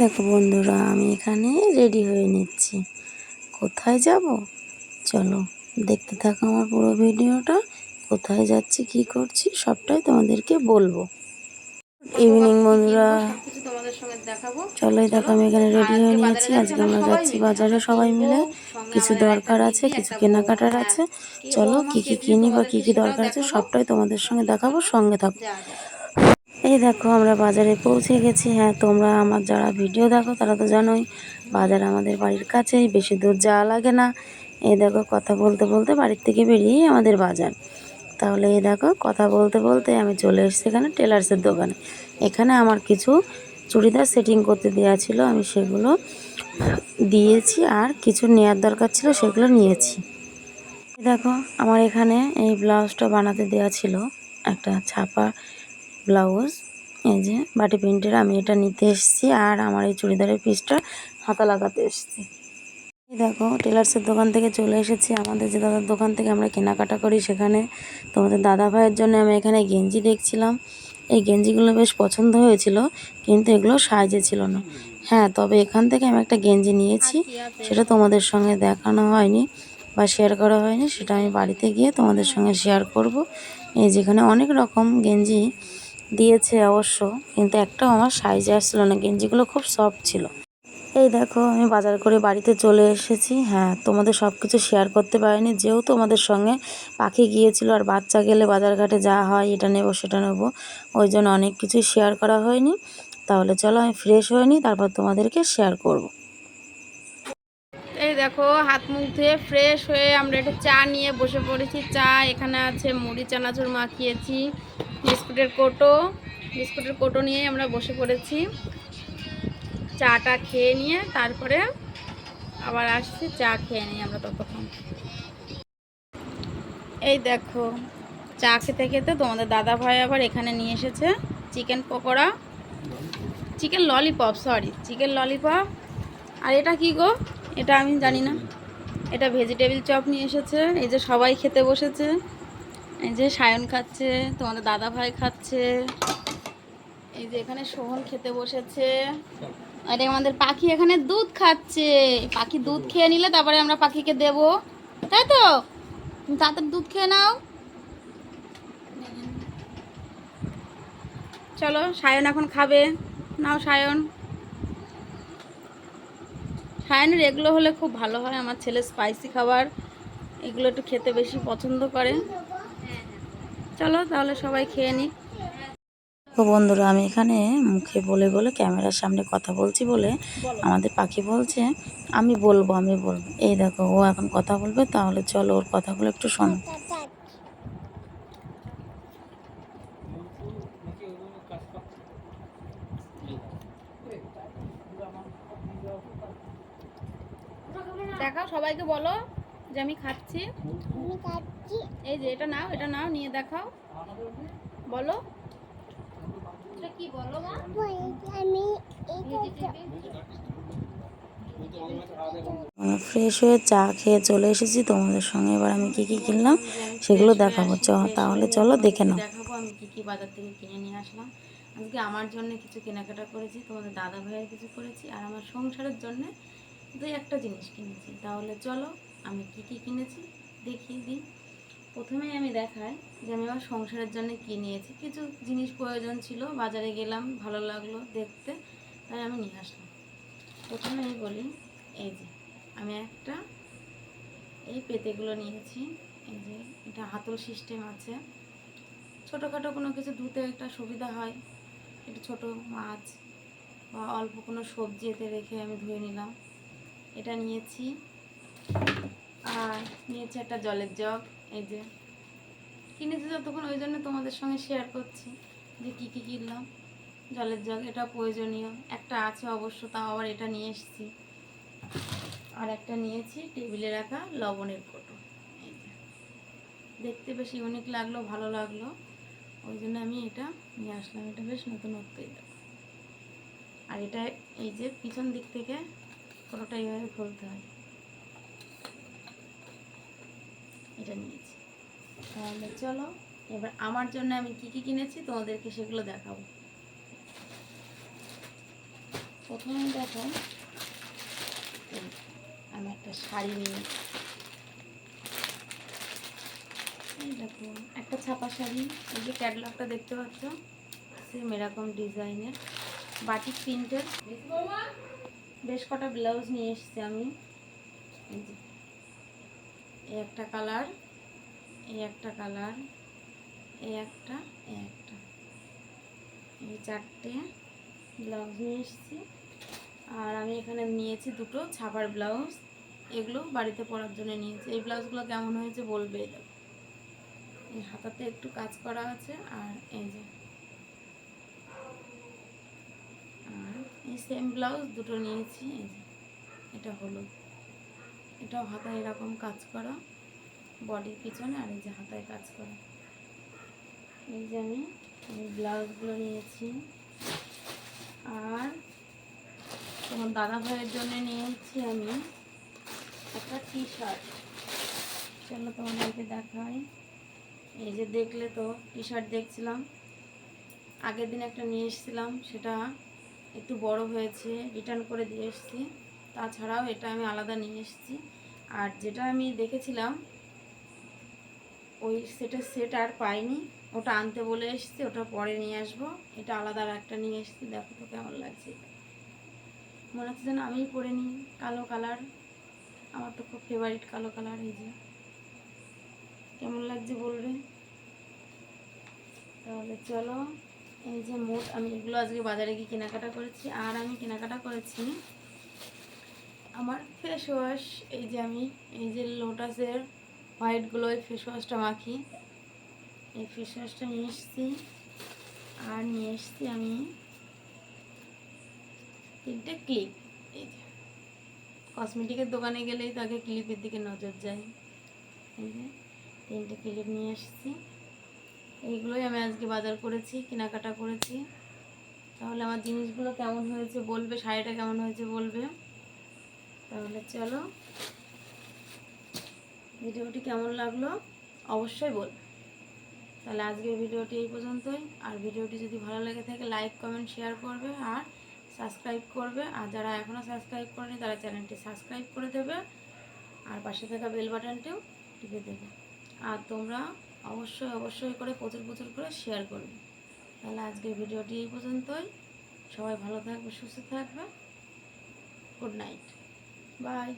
দেখো বন্ধুরা, আমি এখানে রেডি হয়ে নিচ্ছি। কোথায় যাব? চলো, দেখতে থাকো আমার পুরো ভিডিওটা। কোথায় যাচ্ছি, কি করছি, সবটাই তোমাদেরকে বলব। ইভিনিং বন্ধুরা, চলো দেখো আমি এখানে রেডি হয়ে নিয়েছি। আজকে আমরা যাচ্ছি বাজারে সবাই মিলে। কিছু দরকার আছে, কিছু কেনাকাটার আছে। চলো কি কি কিনি বা কি কি দরকার আছে, সবটাই তোমাদের সঙ্গে দেখাবো, সঙ্গে থাকো। এই দেখো, আমরা বাজারে পৌঁছে গেছি। হ্যাঁ তোমরা আমার যারা ভিডিও দেখো, তারা তো জানোই, বাজার আমাদের বাড়ির কাছেই, বেশি দূর যাওয়া লাগে না। এই দেখো, কথা বলতে বলতে বাড়ির থেকে বেরিয়েই আমাদের বাজার। তাহলে এই দেখো, কথা বলতে বলতে আমি চলে এসেছি এখানে টেলার্সের দোকানে। এখানে আমার কিছু চুড়িদার সেটিং করতে দেওয়া ছিল, আমি সেগুলো দিয়েছি আর কিছু নেওয়ার দরকার ছিল, সেগুলো নিয়েছি। দেখো, আমার এখানে এই ব্লাউজটা বানাতে দেওয়া ছিল, একটা ছাপা ব্লাউজ, এই যে বাটি প্রিন্টের, আমি এটা নিতে এসেছি আর আমার এই চুড়িদারের পিসটা হাতা লাগাতে এসেছি। দেখো, টেলার্সের দোকান থেকে চলে এসেছি। আমাদের যে দাদার দোকান থেকে আমরা কেনাকাটা করি সেখানে। তোমাদের দাদা ভাইয়ের জন্য আমি এখানে গেঞ্জি দেখছিলাম। এই গেঞ্জিগুলো বেশ পছন্দ হয়েছিল, কিন্তু এগুলো সাইজে ছিল না। হ্যাঁ তবে এখান থেকে আমি একটা গেঞ্জি নিয়েছি। সেটা তোমাদের সঙ্গে দেখানো হয়নি বা শেয়ার করা হয়নি, সেটা আমি বাড়িতে গিয়ে তোমাদের সঙ্গে শেয়ার করব। এই যেখানে অনেক রকম গেঞ্জি দিয়েছে অবশ্য, কিন্তু একটাও আমার সাইজে আসছিল না, গেঞ্জিগুলো খুব সফট ছিল। এই দেখো, আমি বাজার করে বাড়িতে চলে এসেছি। হ্যাঁ তোমাদের সব কিছু শেয়ার করতে পারিনি, যেহেতু আমাদের সঙ্গে পাখি গিয়েছিল আর বাচ্চা গেলে বাজারঘাটে যা হয় এটা নেব, সেটা নেব, ওই জন্য অনেক কিছু শেয়ার করা হয়নি। তাহলে চলো, আমি ফ্রেশ হয়ে নিই, তারপর তোমাদেরকে শেয়ার করব। দেখো, হাত মুখ ধুয়ে ফ্রেশ হয়ে আমরা একটু চা নিয়ে বসে পড়েছি। চা এখানে আছে, মুড়ি, চানাচুর মাখিয়েছি, বিস্কুটের কোটো। বিস্কুটের কোটো নিয়ে আমরা বসে পড়েছি। চাটা খেয়ে নিয়ে তারপরে আবার আসছি, চা খেয়ে নিই আমরা ততক্ষণ। এই দেখো, চা খেতে খেতে তোমাদের দাদা ভাই আবার এখানে নিয়ে এসেছে chicken pakora. Chicken lollipop sorry chicken lollipop. আর এটা কি গো? এটা আমি জানি না। এটা ভেজিটেবিল চপ নিয়ে এসেছে। এই যে সবাই খেতে বসেছে। এই যে সায়ন খাচ্ছে, তোমাদের দাদা ভাই খাচ্ছে। এই যে এখানে সোহন খেতে বসেছে। আর আমাদের পাখি এখানে দুধ খাচ্ছে। পাখি দুধ খেয়ে নিলে তারপরে আমরা পাখিকে দেব। তাই তো? তাড়াতাড়ি দুধ খেয়ে নাও। চলো, সায়ন এখন খাবে। নাও সায়ন। সায়নের এগুলো হলে খুব ভালো হয়। আমার ছেলে স্পাইসি খাবার, এগুলো একটু খেতে বেশি পছন্দ করে। চলো তাহলে সবাই খেয়ে নিই। তো বন্ধুরা, আমি এখানে মুখে বলে বলে ক্যামেরার সামনে কথা বলছি বলে আমাদের পাখি বলছে, আমি বলব আমি বলব। এই দেখো, ও এখন কথা বলবে, তাহলে চলো ওর কথাগুলো একটু শোনো। দেখাও সবাইকে বলো যে আমি খাচ্ছি। এই যে এটা নাও এটা নাও নিয়ে দেখাও। বলো। কি বলো মা? ফ্রেশ হয়ে চা খেয়ে চলে এসেছি তোমাদের সঙ্গে এবার আমি কি কি কিনলাম সেগুলো দেখাবো। চ তাহলে চলো দেখে নাও। দেখাবো আমি কি কি বাজার থেকে কিনে নিয়ে আসলাম। আজকে আমার জন্য কিছু কেনাকাটা করেছি তোমাদের দাদা ভাইয়ের কিছু করেছি আর আমার সংসারের জন্য দুই একটা জিনিস কিনেছি। তাহলে চলো আমি কি কি কিনেছি দেখিয়ে দিই। প্রথমেই আমি দেখাই যে আমি আমার সংসারের জন্য কি নিয়েছি। কিছু জিনিস প্রয়োজন ছিল, বাজারে গেলাম, ভালো লাগল দেখতে, তাই আমি নিয়ে আসলাম। প্রথমে আমি বলি, এই যে আমি একটা এই পেতেগুলো নিয়েছি। এই যে এটা হাতল সিস্টেম আছে। ছোটোখাটো কোনো কিছু ধুতে একটা সুবিধা হয়। একটু ছোট মাছ বা অল্প কোনো সবজি এতে রেখে আমি ধুয়ে নিলাম। এটা নিয়েছি। আর নিয়েছি একটা জলের জগ, এই যে। কিনেছি যতক্ষণ, ওই জন্য তোমাদের সঙ্গে শেয়ার করছি যে কী কী কিনলাম। জলের জগ, এটা প্রয়োজনীয়। একটা আছে অবশ্য, তাও আবার এটা নিয়ে এসেছি। আর একটা নিয়েছি টেবিলে রাখা লবণের কোটো। এই যে। দেখতে বেশ ইউনিক লাগল, ভালো লাগল। ওই জন্য আমি এটা নিয়ে আসলাম। এটা বেশ নতুনত্বই। দেখো আর এটা এই যে পিছন দিক থেকে কোনোটা এইভাবে খুলতে হয়। এটা নিয়েছি। তাহলে চলো, এবার আমার জন্য আমি কি কি কিনেছি তোমাদেরকে সেগুলো দেখাবো। প্রথমে দেখো, আমি একটা শাড়ি নিয়ে দেখো, একটা ছাপা শাড়ি, এই যে ক্যাটলগটা দেখতে পাচ্ছ? সেম এরকম ডিজাইনের, বাটিক প্রিন্টের। বেশ কটা ব্লাউজ নিয়ে এসেছি আমি। এই একটা কালার, এই একটা কালার, এই একটা এই একটা। এই চারটে ব্লাউজ নিয়ে এসেছি। আর আমি এখানে নিয়েছি দুটো ছাপার ব্লাউজ। এগুলো বাড়িতে পরার জন্য নিয়েছি। এই ব্লাউজগুলো কেমন হয়েছে বলবে? এই হাতাতে একটু কাজ করা আছে। আর এই যে আর এই সেম ব্লাউজ দুটো নিয়েছি এটা হলুদ। এটাও হাতায় এরকম কাজ করা বডির পিছনে আর এই যে হাতায় কাজ করা। এই যে আমি, এই ব্লাউজগুলো নিয়েছি। আর তোমার দাদা ভাইয়ের জন্য নিয়েছি আমি একটা টি শার্ট চলো তোমাদেরকে দেখাই। এই যে দেখলে তো টি শার্ট দেখছিলাম। আগের দিন একটা নিয়ে এসেছিলাম, সেটা একটু বড় হয়েছে রিটার্ন করে দিয়ে এসেছি। তাছাড়াও এটা আমি আলাদা নিয়ে এসেছি। আর যেটা আমি দেখেছিলাম, ওই সেটের সেট আর পাইনি। ওটা আনতে বলে এসেছি, ওটা পরে নিয়ে আসব। এটা আলাদা আর একটা নিয়ে এসেছি, দেখো তো কেমন লাগছে। মনে হচ্ছে যেন আমিই পরে নিই, কালো কালার আমার তো খুব ফেভারিট কালো কালার এই যে। কেমন লাগছে বলবে? তাহলে চলো। এই যে মোট, আমি এগুলো আজকে বাজারে গিয়ে কেনাকাটা করেছি, আর আমি কেনাকাটা করেছি আমার ফেস ওয়াশ এই যে আমি, এই যে লোটাসের হোয়াইটগুলো এই ফেস ওয়াশটা মাখি। এই ফেস ওয়াশটা নিয়ে এসেছি, আর নিয়ে এসেছি আমি তিনটে ক্লিপ এই যে কসমেটিকের দোকানে গেলেই তাকে ক্লিপের দিকে নজর যায়। এই যে, তিনটে ক্লিপ নিয়ে এসেছি। এইগুলোই আমি আজকে বাজার করেছি, কেনাকাটা করেছি। তাহলে আমার জিনিসগুলো কেমন হয়েছে বলবে, শাড়িটা কেমন হয়েছে বলবে। তাহলে চলো। ভিডিওটি কেমন লাগল অবশ্যই বল। তাহলে আজকের ভিডিওটি এই পর্যন্তই। আর ভিডিওটি যদি ভালো লাগে থাকে লাইক কমেন্ট শেয়ার করবে আর সাবস্ক্রাইব করবে। আর যারা এখনও সাবস্ক্রাইব করেনি, তারা চ্যানেলটি সাবস্ক্রাইব করে দেবে। আর পাশে থাকা বেল বাটনটিও টিপে দেবে। আর তোমরা অবশ্যই অবশ্যই করে প্রচুর প্রচুর করে শেয়ার করবে। তাহলে আজকের ভিডিওটি এই পর্যন্তই। সবাই ভালো থাকবে, সুস্থ থাকবে। Good night bye